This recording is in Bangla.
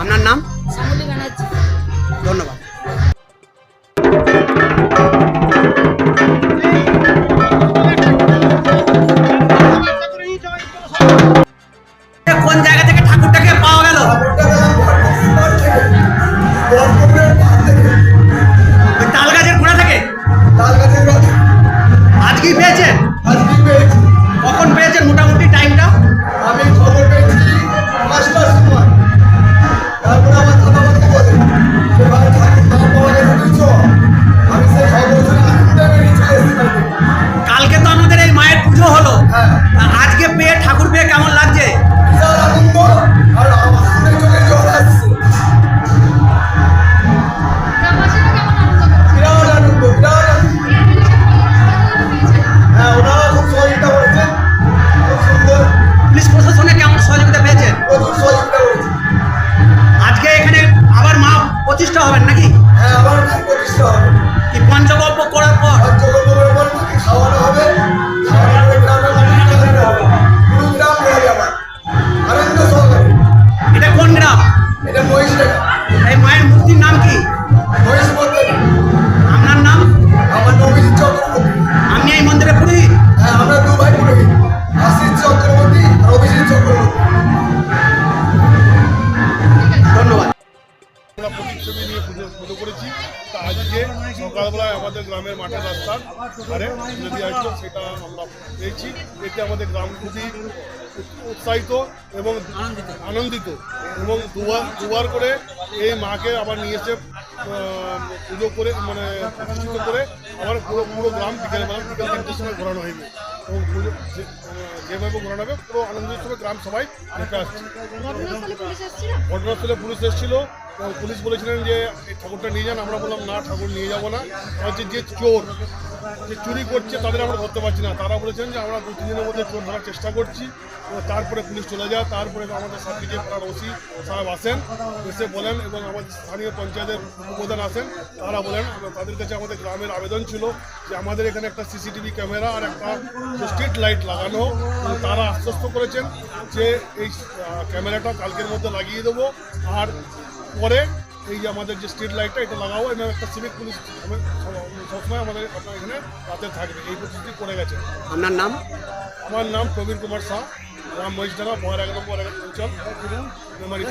আপনার নাম? প্রতিষ্ঠা হবেন নাকি আমরা নিয়ে পুজো পুজো করেছি। তা আজকে সকালবেলায় আমাদের গ্রামের মাঠের রাস্তার ধারে যদি আসলো সেটা আমরা পেয়েছি। এতে আমাদের গ্রাম খুবই উৎসাহিত এবং আনন্দিত। এবং দুবার দুবার করে এই মাকে আবার নিয়ে এসে পুজো করে মানে প্রতিষ্ঠিত করে আবার পুরো পুরো গ্রাম বিকেলবেলা বিকেল তিনটের সময় ঘোরানো হইবে এবং পুজো যে- যেভাবে ঘোরানো হবে পুরো আনন্দের সঙ্গে গ্রাম সবাই দেখে আসছে। ঘটনাস্থলে পুলিশ এসেছিল। পুলিশ বলেছিলেন যে ঠাকুরটা নিয়ে যান। আমরা বললাম, না, ঠাকুর নিয়ে যাব না। হচ্ছে যে চোর যে চুরি করছে তাদের আমরা ধরতে পারছি না। তারা বলেছেন যে আমরা দু, তিন দিনের মধ্যে চোর ধরার চেষ্টা করছি। তারপরে পুলিশ চলে যায়। তারপরে আমাদের সার্টিফিকেট পাড়ার ওসি সাহেব আসেন, এসে বলেন এবং আমাদের স্থানীয় পঞ্চায়েতের উপপ্রধান আসেন। তারা বলেন তাদের কাছে আমাদের গ্রামের আবেদন ছিল যে আমাদের এখানে একটা সিসিটিভি ক্যামেরা আর একটা স্ট্রিট লাইট লাগানো। তারা আশ্বস্ত করেছেন যে এই ক্যামেরাটা কালকের মধ্যে লাগিয়ে দেবো। আর পরে এই যে আমাদের যে স্ট্রিট লাইটটা এটা লাগাবো এবং একটা সিভিক পুলিশ সবসময় আমাদের আপনার এখানে রাতে থাকবে। এই প্রতিশ্রুতি করে গেছে। আপনার নাম? আমার নাম প্রবীর কুমার শাহ। গ্রাম বহার এক নম্বর অঞ্চল। মেমারি